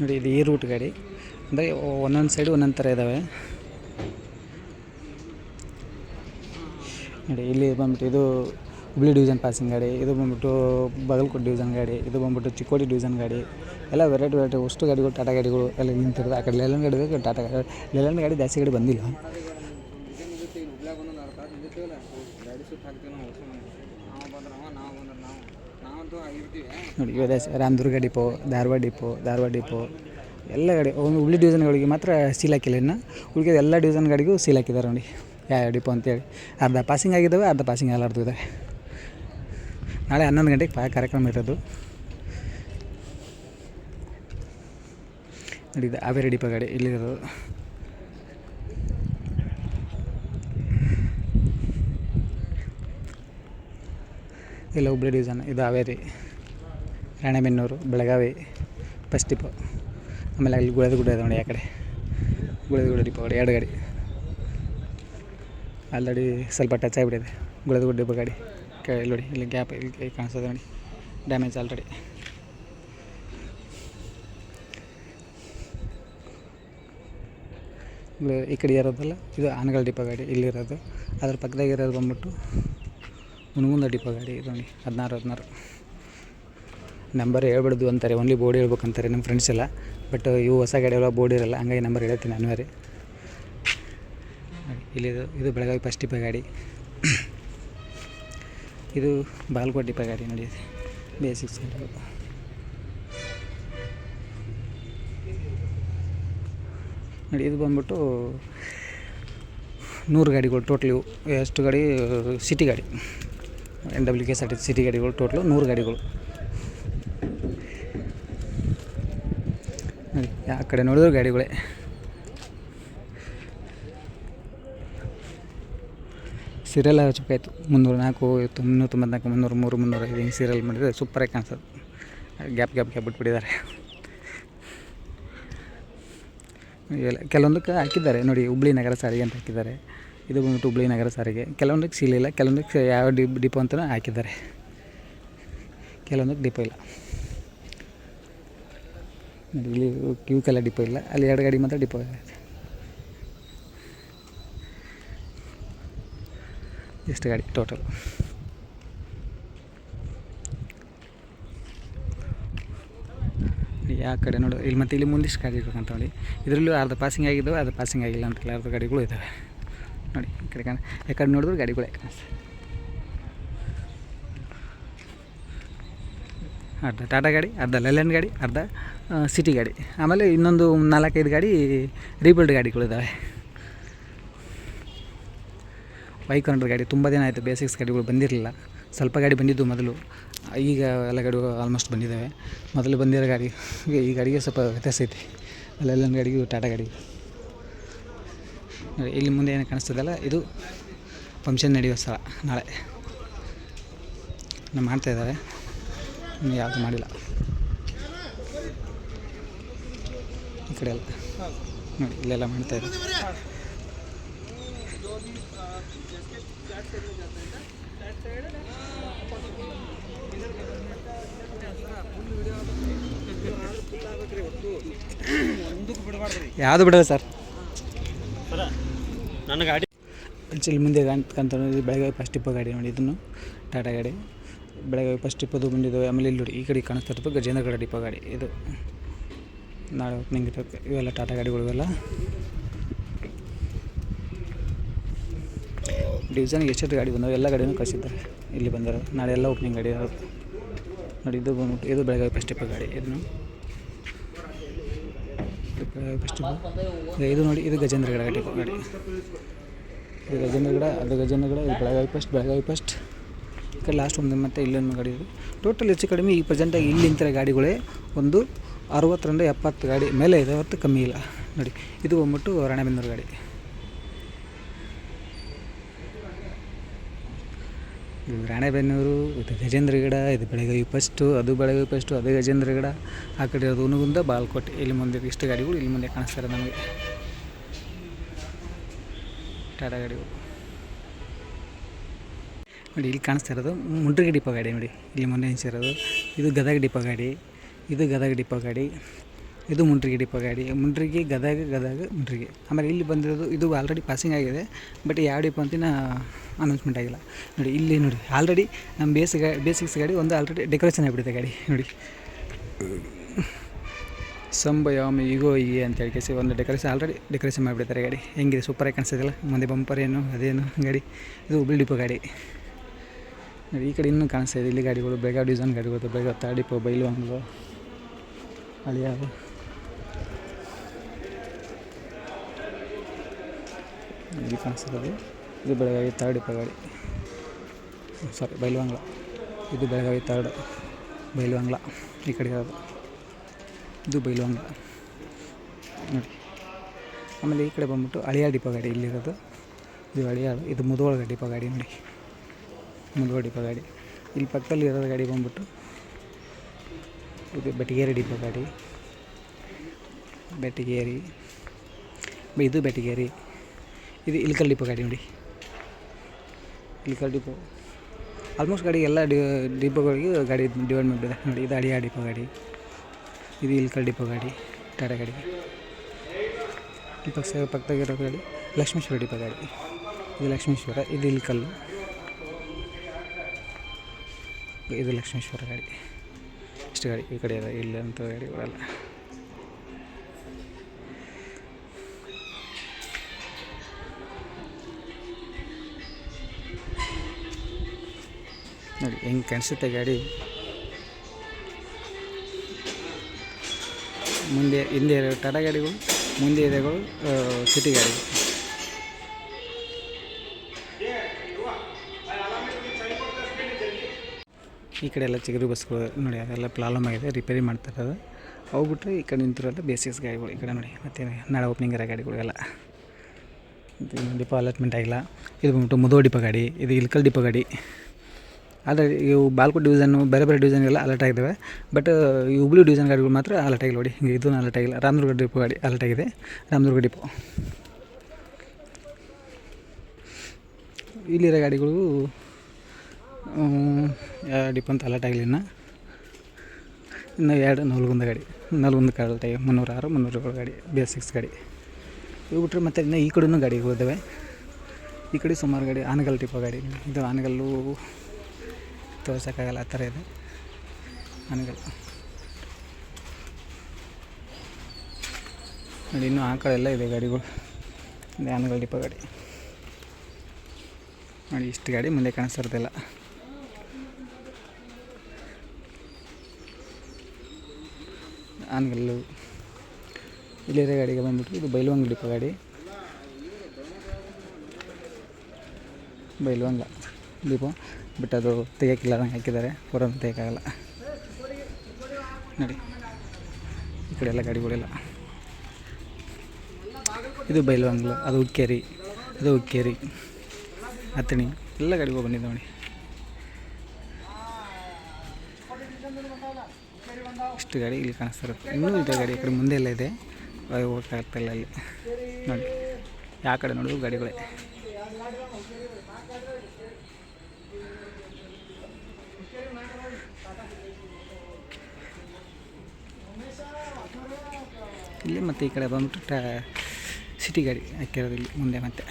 ನೋಡಿ, ಇದು ಈ ರೂಟ್ ಗಾಡಿ. ಅಂದರೆ ಒಂದೊಂದು ಸೈಡು ಒಂದೊಂದು ಥರ ಇದ್ದಾವೆ ನೋಡಿ, ಇಲ್ಲಿ ಬಂದ್ಬಿಟ್ಟು ಇದು ಹುಬ್ಳಿ ಡಿವಿಷನ್ ಪಾಸಿಂಗ್ ಗಾಡಿ, ಇದು ಬಂದ್ಬಿಟ್ಟು ಬಾಗಲಕೋಟೆ ಡಿವಿಷನ್ ಗಾಡಿ, ಇದು ಬಂದ್ಬಿಟ್ಟು ಚಿಕ್ಕೋಡಿ ಡಿವಿಷನ್ ಗಾಡಿ. ಎಲ್ಲ ವೆರೈಟಿ ವೆರೈಟಿ ಅಷ್ಟು ಗಾಡಿಗಳು, ಟಾಟಾ ಗಾಡಿಗಳು ಎಲ್ಲ ನಿಂತಿರೋದು. ಆ ಕಡೆ ಲೇಲನ್ ಗಾಡಿ ಟಾಟಾ ಗಾಡಿ. ಲೇಲನ್ ಗಾಡಿ ಜಾಸ್ತಿ ಗಾಡಿ ಬಂದಿಲ್ಲ ನೋಡಿ ಇವೆಲ್ಲ Ramdurg depot, Dharwad depot Dharwad depot, ಎಲ್ಲ ಗಾಡಿ ಒಂದು ಹುಬ್ಳಿ ಡಿವಿಷನ್ಗಳಿಗೆ ಮಾತ್ರ ಸೀಲ್ ಹಾಕಿಲ್ಲ ಇನ್ನು. ಉಳಿದ ಎಲ್ಲ ಡಿವಿಷನ್ ಗಾಡಿಗೂ ಸೀಲ್ ಹಾಕಿದ್ದಾರೆ ನೋಡಿ, ಯಾವ ಡಿಪೋ ಅಂತೇಳಿ. ಅರ್ಧ ಪಾಸಿಂಗ್ ಆಗಿದ್ದಾವೆ, ಅರ್ಧ ಪಾಸಿಂಗ್ ಇದೆ ನಾಳೆ ಹನ್ನೊಂದು ಗಂಟೆಗೆ ಪಾ ಕಾರ್ಯಕ್ರಮ ಇರೋದು. ನೋಡಿ ಹಾವೇರಿ ಡಿಪೋ ಗಾಡಿ ಇಲ್ಲಿರೋದು. ಇಲ್ಲ ಹುಬ್ಳಿ ಡಿವಿಷನ್ ಇದು ಹಾವೇರಿ ರಾಣೆಬೆನ್ನೂರು, ಬೆಳಗಾವಿ ಫಸ್ಟ್ ಡಿಪೋ ಆಮೇಲೆ ಅಲ್ಲಿ ಗುಳದಗುಡ್ಡ ಇದೆ ನೋಡಿ ಆ ಕಡೆ. ಗುಳದ ಗುಡ್ಡ ಡಿಪೋ ಗಾಡಿ ಎರಡು ಗಾಡಿ. ಆಲ್ರೆಡಿ ಸ್ವಲ್ಪ ಟಚ್ ಆಗಿಬಿಟ್ಟಿದೆ. ಗುಳದಗುಡ್ಡ ಡಿಪೋ ಗಾಡಿ. ಇಲ್ಲಿ ನೋಡಿ, ಇಲ್ಲಿ ಗ್ಯಾಪ್ ಇಲ್ಲಿ ಕಾಣಿಸ್ತದೆ ನೋಡಿ. ಡ್ಯಾಮೇಜ್ ಆಲ್ರೆಡಿ ಈ ಕಡೆ ಇರೋದಲ್ಲ, ಇದು ಆನಗಲ್ ಡಿಪೋ ಗಾಡಿ ಇಲ್ಲಿರೋದು ಅದ್ರ ಪಕ್ಕದಾಗ ಇರೋದು ಬಂದ್ಬಿಟ್ಟು ಹುಣಗುಂದ ಡಿಪೋ ಗಾಡಿ ಇದು ನೋಡಿ. ಹದಿನಾರು ಹದಿನಾರು. ನಂಬರ್ ಹೇಳ್ಬಿಡ್ದು ಅಂತಾರೆ. ಓನ್ಲಿ ಬೋರ್ಡ್ ಹೇಳ್ಬೇಕಂತಾರೆ ನಮ್ಮ ಫ್ರೆಂಡ್ಸ್ ಎಲ್ಲ. ಬಟ್ ಇವು ಹೊಸ ಗಾಡಿ ಎಲ್ಲ ಬೋರ್ಡ್ ಇರಲ್ಲ. ಹಂಗಾಗಿ ನಂಬರ್ ಹೇಳ್ತೀನಿ ಅನಿವಾರ್ಯ ಇಲ್ಲಿ ಇಲ್ಲಿದು ಇದು ಬೆಳಗಾವಿ ಫಸ್ಟ್ ಡಿಪೋ ಗಾಡಿ. ಇದು ಬಾಗಲಕೋಟೆ ಡಿಪೋ ಗಾಡಿ ನೋಡಿ. ಬೇಸಿಕ್ಸ್ ಗಾಡಿ ನೋಡಿ, ಇದು ಬಂದ್ಬಿಟ್ಟು ನೂರು ಗಾಡಿಗಳು ಟೋಟ್ಲಿ ಎಷ್ಟು ಗಾಡಿ ಸಿಟಿ ಗಾಡಿ. N W K S R T C ಗಾಡಿಗಳು ಟೋಟ್ಲು ನೂರು ಗಾಡಿಗಳು. ಆ ಕಡೆ ನೋಡಿದ್ರು ಗಾಡಿಗಳೇ. ಸೀರಿಯಲ್ ಹಚ್ಬೇಕಾಯ್ತು ಮುನ್ನೂರು ನಾಲ್ಕು ಐವತ್ತು ಮುನ್ನೂರ ತೊಂಬತ್ನಾಲ್ಕು ಮುನ್ನೂರು ಮೂರು ಮುನ್ನೂರ ಐದು ಹಿಂಗೆ ಸೀರಿಯಲ್ ಮಾಡಿದರೆ ಸೂಪರಾಗಿ ಕಾಣಿಸೋದು ಗ್ಯಾಪ್ ಗ್ಯಾಪ್ ಗ್ಯಾಪ್ ಬಿಟ್ಬಿಟ್ಟಿದ್ದಾರೆ. ಎಲ್ಲ ಕೆಲವೊಂದಕ್ಕೆ ಹಾಕಿದ್ದಾರೆ. ನೋಡಿ, ಹುಬ್ಳಿ ನಗರ ಸಾರಿಗೆ ಅಂತ ಹಾಕಿದ್ದಾರೆ. ಇದು ಬಂದ್ಬಿಟ್ಟು ಹುಬ್ಳಿ ನಗರ ಸಾರಿಗೆ. ಕೆಲವೊಂದಕ್ಕೆ ಸೀಲಿಲ್ಲ ಕೆಲವೊಂದಕ್ಕೆ ಯಾವ ಡಿಪ್, ಡಿಪೋ ಅಂತಲೂ ಹಾಕಿದ್ದಾರೆ. ಕೆಲವೊಂದಕ್ಕೆ ಡಿಪೋ ಇಲ್ಲ. ಇಲ್ಲಿ ಕ್ಯೂ ಕೆಲ್ಲ ಡಿಪೋ ಇಲ್ಲ. ಅಲ್ಲಿ ಎರಡು ಗಾಡಿ ಮಾತ್ರ ಡಿಪೋ ಇದೆ. ಎಷ್ಟು ಗಾಡಿ ಟೋಟಲ್ ಯಾವ ಕಡೆ ನೋಡು, ಇಲ್ಲಿ ಮತ್ತೆ ಇಲ್ಲಿ ಮುಂದಿಷ್ಟು ಗಾಡಿ ಇರ್ಬೇಕಂತ ನೋಡಿ. ಇದರಲ್ಲೂ ಅರ್ಧ ಪಾಸಿಂಗ್ ಆಗಿದ್ದವು, ಅರ್ಧ ಪಾಸಿಂಗ್ ಆಗಿಲ್ಲ ಅಂತ ಅರ್ಧ ಗಾಡಿಗಳು ಇದ್ದಾವೆ. ನೋಡಿ, ಈ ಕಡೆ ಕಾಣ ಈ ಕಡೆ ನೋಡಿದ್ರು ಗಾಡಿಗಳೇ ಕಾಣಿಸ್ತದೆ ಅರ್ಧ ಟಾಟಾ ಗಾಡಿ, ಅರ್ಧ ಲೆಲ್ಯಾಂಡ್ ಗಾಡಿ, ಅರ್ಧ ಸಿಟಿ ಗಾಡಿ. ಆಮೇಲೆ ಇನ್ನೊಂದು ನಾಲ್ಕೈದು ಗಾಡಿ ರೀಬಿಲ್ಡ್ ಗಾಡಿಗಳಿದ್ದಾವೆ ವೈ ಹಂಡ್ರೆಡ್ ಗಾಡಿ, ತುಂಬ ದಿನ ಆಯಿತು ಬೇಸಿಕ್ಸ್ ಗಾಡಿಗಳು ಬಂದಿರಲಿಲ್ಲ. ಸ್ವಲ್ಪ ಗಾಡಿ ಬಂದಿದ್ದು ಮೊದಲು. ಈಗ ಎಲ್ಲ ಗಾಡಿಗಳು ಆಲ್ಮೋಸ್ಟ್ ಬಂದಿದ್ದಾವೆ. ಮೊದಲು ಬಂದಿರೋ ಗಾಡಿ, ಈ ಗಾಡಿಗೆ ಸ್ವಲ್ಪ ವ್ಯತ್ಯಾಸ ಐತಿ. ಲೆಲೆಂಡ್ ಗಾಡಿಗೂ ಟಾಟಾ ಗಾಡಿ ಇಲ್ಲಿ ಮುಂದೆ ಏನು ಕಾಣಿಸ್ತದಲ್ಲ ಇದು ಫಂಕ್ಷನ್ ನಡೆಯೋ ಸ್ಥಳ ನಾಳೆ. ನಾವು ಮಾಡ್ತಾ ಇದ್ದಾರೆ. ಇನ್ನು ಯಾವುದು ಮಾಡಿಲ್ಲ. ಈ ಕಡೆ ಎಲ್ಲ. ನೋಡಿ, ಇಲ್ಲೆಲ್ಲ ಮಾಡ್ತಾ ಇದ್ದಾರೆ. ಯಾವುದು ಬಿಡಲ್ಲ ಸರ್. ನನ್ನ ಗಾಡಿ ಇಲ್ಲಿ ಮುಂದೆ ಕಾಣ್ತಕ್ಕಂಥ ಬೆಳಗಾವಿ ಫಸ್ಟ್ ಟಿಪ್ಪ ಗಾಡಿ ನೋಡಿ ಇದನ್ನು. ಟಾಟಾ ಗಾಡಿ. ಬೆಳಗಾವಿ ಫಸ್ಟ್ ಟಿಪ್ಪದು ಬಂದಿದ್ದಾವೆ ಆಮೇಲೆ ಇಲ್ಲಿ ನೋಡಿ, ಈ ಕಡೆ ಕಾಣಿಸ್ತಾ ಇರೋದು ಗಜೇಂದ್ರಗಡ ಡಿಪೋ ಗಾಡಿ. ಇದು ನಾಳೆ ಓಪನಿಂಗ್ ಇವೆಲ್ಲ ಟಾಟಾ ಗಾಡಿಗಳು ಇವೆಲ್ಲ ಡಿವಿಷನ್ಗೆ ಎಷ್ಟೆಷ್ಟು ಗಾಡಿ ಬಂದವು? ಎಲ್ಲ ಗಾಡಿನೂ ಕಳಿಸಿದ್ದಾರೆ. ಇಲ್ಲಿ ಬಂದರು ನಾಳೆ ಎಲ್ಲ ಓಪನಿಂಗ್ ಗಾಡಿ ನೋಡಿ, ಇದು ಬಂದ್ಬಿಟ್ಟು, ಇದು ಬೆಳಗಾವಿ ಫಸ್ಟ್ ಟಿಪ್ಪ ಗಾಡಿ. ಇದನ್ನು. ಫಸ್ಟ್ ಟಿಪ್ಪೋ ಇದು ನೋಡಿ, ಇದು ಗಜೇಂದ್ರಗಡ ಡಿಪೋ ಗಾಡಿ. ಇದು ಗಜೇಂದ್ರಗಡ ಅದು ಗಜೇಂದ್ರಗಡ ಇದು ಬೆಳಗಾವಿ ಫಸ್ಟ್ ಬೆಳಗಾವಿ ಫಸ್ಟ್ ಈ ಕಡೆ ಲಾಸ್ಟ್ ಒಂದು ಮತ್ತೆ ಇಲ್ಲೊಂದು ಗಾಡಿ ಇದೆ. ಟೋಟಲ್ ಹೆಚ್ಚು ಕಡಿಮೆ ಈ ಪ್ರೆಸೆಂಟಾಗಿ ಇಲ್ಲಿ ನಿಂತಿರೋ ಗಾಡಿಗಳೇ ಒಂದು ಅರವತ್ತರಿಂದ ಎಪ್ಪತ್ತು ಗಾಡಿ ಮೇಲೆ ಇದೆ ಹೊರತು ಕಮ್ಮಿ ಇಲ್ಲ. ನೋಡಿ, ಇದು ಬಂದ್ಬಿಟ್ಟು ರಾಣೆಬೆನ್ನೂರು ಗಾಡಿ. ಇದು ರಾಣೆಬೆನ್ನೂರು, ಇದು ಗಜೇಂದ್ರಗಡ ಇದು ಬೆಳಗಾವಿ ಫಸ್ಟು ಅದು ಬೆಳಗಾವಿ ಫಸ್ಟು ಅದು ಗಜೇಂದ್ರಗಡ ಆ ಕಡೆ ಇರೋದು ಉನಗುಂದ ಬಾಲ್ಕೋಟೆ ಇಲ್ಲಿ ಮುಂದೆ ಇಷ್ಟು ಗಾಡಿಗಳು ಇಲ್ಲಿ ಮುಂದೆ ಕಾಣಿಸ್ತಾರೆ ನಮಗೆ. ಟಾಟಾ ಗಾಡಿ ನೋಡಿ, ಇಲ್ಲಿ ಕಾಣಿಸ್ತಾ ಇರೋದು ಮುಂಡ್ರಿಗೆ ಡಿಪೋ ಗಾಡಿ ನೋಡಿ. ಇಲ್ಲಿ ಮೊನ್ನೆ ಹೆಂಚಿರೋದು ಇದು ಗದಗ ಡಿಪ್ಪ ಗಾಡಿ. ಇದು ಗದಗ ಡಿಪ್ಪ ಗಾಡಿ. ಇದು ಮುಂಡ್ರಿಗೆ ಡಿಪೋ ಗಾಡಿ. ಮುಂಡ್ರಿಗೆ, ಗದಗ ಗದಗ, ಮುಂಡ್ರಿಗೆ. ಆಮೇಲೆ ಇಲ್ಲಿ ಬಂದಿರೋದು, ಇದು ಆಲ್ರೆಡಿ ಪಾಸಿಂಗ್ ಆಗಿದೆ ಬಟ್ ಯಾವ ಡಿಪೋ ಅಂತ ಅನೌನ್ಸ್ಮೆಂಟ್ ಆಗಿಲ್ಲ. ನೋಡಿ, ಇಲ್ಲಿ ನೋಡಿ ಆಲ್ರೆಡಿ ನಮ್ಮ ಬೇಸಿಗೆ ಬೇಸಿಕ್ಸ್ ಗಾಡಿ ಒಂದು ಆಲ್ರೆಡಿ ಡೆಕೋರೇಷನ್ ಆಗಿಬಿಟ್ಟಿದೆ ಗಾಡಿ. ನೋಡಿ. ಸಂಭಯಾಮಿ ಈಗೋ ಈ ಅಂತ ಹೇಳಿ ಒಂದು ಡೆಕೋರೇಷನ್ ಆಲ್ರೆಡಿ ಡೆಕೋರೇಷನ್ ಮಾಡಿಬಿಡ್ತಾರೆ ಗಾಡಿ. ಹೆಂಗಿದೆ? ಸೂಪರಾಗಿ ಕಾಣಿಸ್ತಿದೆಯಲ್ಲ? ಮುಂದೆ ಬಂಪರ್ ಏನು, ಅದೇನು? ಗಾಡಿ? ಇದು ಹುಬ್ಳಿ ಡಿಪೋ ಗಾಡಿ. ಈ ಕಡೆ ಇನ್ನೂ ಕಾಣಿಸ್ತಾ ಇದೆ. ಇಲ್ಲಿ ಗಾಡಿಗಳು ಬೇಗ ಡಿಸೈನ್ ಗಾಡಿಗಳು ಬೇಗ ತಾಡಿಪೋ ಬೈಲುವಂಗ್ಲು ಅಳಿಯಾದು ಇಲ್ಲಿ ಕಾಣಿಸ್ತದೆ ಇದು ಬೆಳಗಾವಿ ಡಿಪೋ ಗಾಡಿ. ಸಾರಿ ಬೈಲುವಂಗ್ಲ ಇದು ಬೆಳಗಾವಿ ತಾರ್ಡ್ ಬೈಲುವಂಗ್ಲ ಈ ಕಡೆ ಇರೋದು ಇದು ಬೈಲುವಂಗ್ಲ ನೋಡಿ. ಆಮೇಲೆ ಈ ಕಡೆ ಬಂದ್ಬಿಟ್ಟು ಅಳಿಯ ಡಿಪೋ ಗಾಡಿ ಇಲ್ಲಿರೋದು. ಇದು ಅಳಿಯ ಇದು ಮುದೋಳ ಡಿಪೋ ಗಾಡಿ ನೋಡಿ. ಮುಧೋಳ ಡಿಪೋ ಗಾಡಿ ಇಲ್ಲಿ ಪಕ್ಕದಲ್ಲಿ ಇರೋದು ಗಾಡಿ ಬಂದ್ಬಿಟ್ಟು ಇದು ಬೆಟಗೇರಿ ಡಿಪೋ ಗಾಡಿ ಬೆಟಗೇರಿ ಇದು ಬೆಟಗೇರಿ. ಇದು ಇಲ್ಕಲ್ ಡಿಪೋ ಗಾಡಿ ನೋಡಿ. ಇಲ್ಕಲ್ ಡಿಪೋ ಆಲ್ಮೋಸ್ಟ್ ಗಾಡಿ ಎಲ್ಲ ಡಿ, ಡಿಪೋಗಳಿಗೆ ಗಾಡಿ ಡಿವೈಡ್ ಮಾಡಿದೆ ನೋಡಿ, ಇದು ಅಳಿಯ ಡಿಪೋ ಗಾಡಿ ಇದು ಇಲ್ಕಲ್ ಡಿಪೋ ಗಾಡಿ ಟಾಟಾ ಗಾಡಿ. ಈ ಪಕ್ಕ ಪಕ್ಕದಾಗಿರೋ ಗಾಡಿ ಲಕ್ಷ್ಮೇಶ್ವರ ಡಿಪೋ ಗಾಡಿ ಇದು ಲಕ್ಷ್ಮೇಶ್ವರ, ಇದು ಇಲ್ಕಲ್ಲು ಇದು ಲಕ್ಷ್ಮೇಶ್ವರ ಗಾಡಿ. ಇಷ್ಟು ಗಾಡಿ, ಈ ಕಡೆ ಇಲ್ಲ ಅಂತ ಗಾಡಿಗಳೆಲ್ಲ ನೋಡಿ, ಹೆಂಗೆ ಕಾಣಿಸುತ್ತೆ ಗಾಡಿ? ಮುಂದೆ ಹಿಂದೆ ಇರೋ ಟಾಟಾ ಗಾಡಿಗಳು, ಮುಂದೆ ಇದೆಗಳು ಸಿಟಿ ಗಾಡಿಗಳು ಈ ಕಡೆ ಎಲ್ಲ ಚಿಗುರು ಬಸ್ಗಳು ನೋಡಿ, ಅದೆಲ್ಲ ಪ್ರಾಬ್ಲಮ್ ಆಗಿದೆ, ರಿಪೇರಿ ಮಾಡ್ತಾರೆ ಅದು ಅವು ಬಿಟ್ಟರೆ ಈ ಕಡೆ ನಿಂತಿರೋಲ್ಲ ಬೇಸಿಕ್ಸ್ ಗಾಡಿಗಳು, ಈ ಕಡೆ ನೋಡಿ, ಮತ್ತೆ ನಾಳೆ ಓಪನಿಂಗ್ ಇರೋ ಗಾಡಿಗಳೆಲ್ಲ ಡಿಪೋ ಅಲಾಟ್ಮೆಂಟ್ ಆಗಿಲ್ಲ. ಇದು ಬಂದ್ಬಿಟ್ಟು ಮುದೋ ಡಿಪೋ ಗಾಡಿ, ಇದು ಇಲ್ಕಲ್ ಡಿಪೋ ಗಾಡಿ. ಆದರೆ ಇವು ಬಾಲ್ಕೋಟ್ ಡಿವಿಷನ್ನು ಬೇರೆ ಬೇರೆ ಡಿವಿಷನ್ಗೆಲ್ಲ ಅಲರ್ಟ್ ಆಗಿದ್ದಾವೆ ಬಟ್ ಈ ಹುಬ್ಳಿ ಡಿವಿಷನ್ ಗಾಡಿಗಳು ಮಾತ್ರ ಅಲರ್ಟ್ ಆಗಿಲ್ಲ ನೋಡಿ. ಇದೂ ಅಲರ್ಟ್ ಆಗಿಲ್ಲ. ರಾಮದುರ್ಗ ಡಿಪೋ ಗಾಡಿ ಅಲರ್ಟ್ ಆಗಿದೆ. ರಾಮದುರ್ಗ ಡಿಪೋ ಇಲ್ಲಿರೋ ಗಾಡಿಗಳು ಡಿಪೋ ಅಂತ ಅಲರ್ಟ್ ಆಗಿಲ್ಲ ಇನ್ನು. ಎರಡು ನಲ್ಗುಂದ ಗಾಡಿ. ನಲ್ಗುಂದ ಆಗಿ ಮುನ್ನೂರ ಆರು ಮುನ್ನೂರ ಏಳು ಗಾಡಿ ಬಿ ಎಸ್ ಸಿಕ್ಸ್ ಗಾಡಿ. ಇವು ಬಿಟ್ಟರೆ ಮತ್ತೆ ಇನ್ನು ಈ ಕಡೆನೂ ಗಾಡಿಗಳು ಇದ್ದಾವೆ ಈ ಕಡೆ ಸುಮಾರು ಗಾಡಿ, ಆನಗಲ್ ಟಿಪ್ಪೋ ಗಾಡಿ. ಇದು ಆನಗಲ್ಲು ತೋರ್ಸೋಕ್ಕಾಗಲ್ಲ, ಆ ಥರ ಇದೆ. ಮನೆಗಳು. ನೋಡಿ, ಇನ್ನೂ ಆ ಕಡೆ ಎಲ್ಲ ಇದೆ ಗಾಡಿಗಳು. ಧ್ಯಾನಗಳು ಡಿಪ ಗಾಡಿ. ನೋಡಿ, ಇಷ್ಟು ಗಾಡಿ ಮುಂದೆ ಕಾಣಿಸ್ತಿರೋದಿಲ್ಲ ಆನ್ಗಲ್ಲು ಇಲ್ಲಿರೋ ಗಾಡಿಗೆ ಬಂದ್ಬಿಟ್ಟು ಇದು ಬೈಲವಂಗ ಡಿಪೋ ಗಾಡಿ. ಬೈಲವಂಗ. ಡಿಪೋ ಬಟ್ ಅದು ತೆಗಿಯೋಕ್ಕಿಲ್ಲ ನಂಗೆ ಹಾಕಿದ್ದಾರೆ. ಹೊರಗೆ ತೆಗಿಯೋಕ್ಕಾಗಲ್ಲ. ನೋಡಿ. ಈ ಕಡೆ ಎಲ್ಲ ಗಾಡಿಗಳೆಲ್ಲ ಇದು ಬೈಲವಂಗ್ಲ, ಅದು ಉಕ್ಕೇರಿ ಅದು ಉಕ್ಕೇರಿ. ಅತ್ತಣಿ ಎಲ್ಲ ಗಾಡಿಗಳು ಬಂದಿದ್ದಾವೆ ನೋಡಿ. ಇಷ್ಟು ಗಾಡಿ ಇಲ್ಲಿ ಕಾಣಿಸ್ತಾ ಇರುತ್ತೆ. ಇನ್ನೂ ಇದೆ ಗಾಡಿ, ಈ ಕಡೆ ಮುಂದೆ ಎಲ್ಲ ಇದೆ. ಹೋಗ್ತಾ ಇಲ್ಲ ಅಲ್ಲಿ. ನೋಡಿ, ಯಾವ ಕಡೆ ನೋಡಿದ್ರು ಗಾಡಿಗಳೇ. ಇಲ್ಲಿ ಮತ್ತು ಈ ಕಡೆ ಬಂದ್ಬಿಟ್ಟು ಸಿಟಿ ಗಾಡಿ ಹಾಕಿರೋದು ಇಲ್ಲಿ ಮುಂದೆ ಮತ್ತೆ.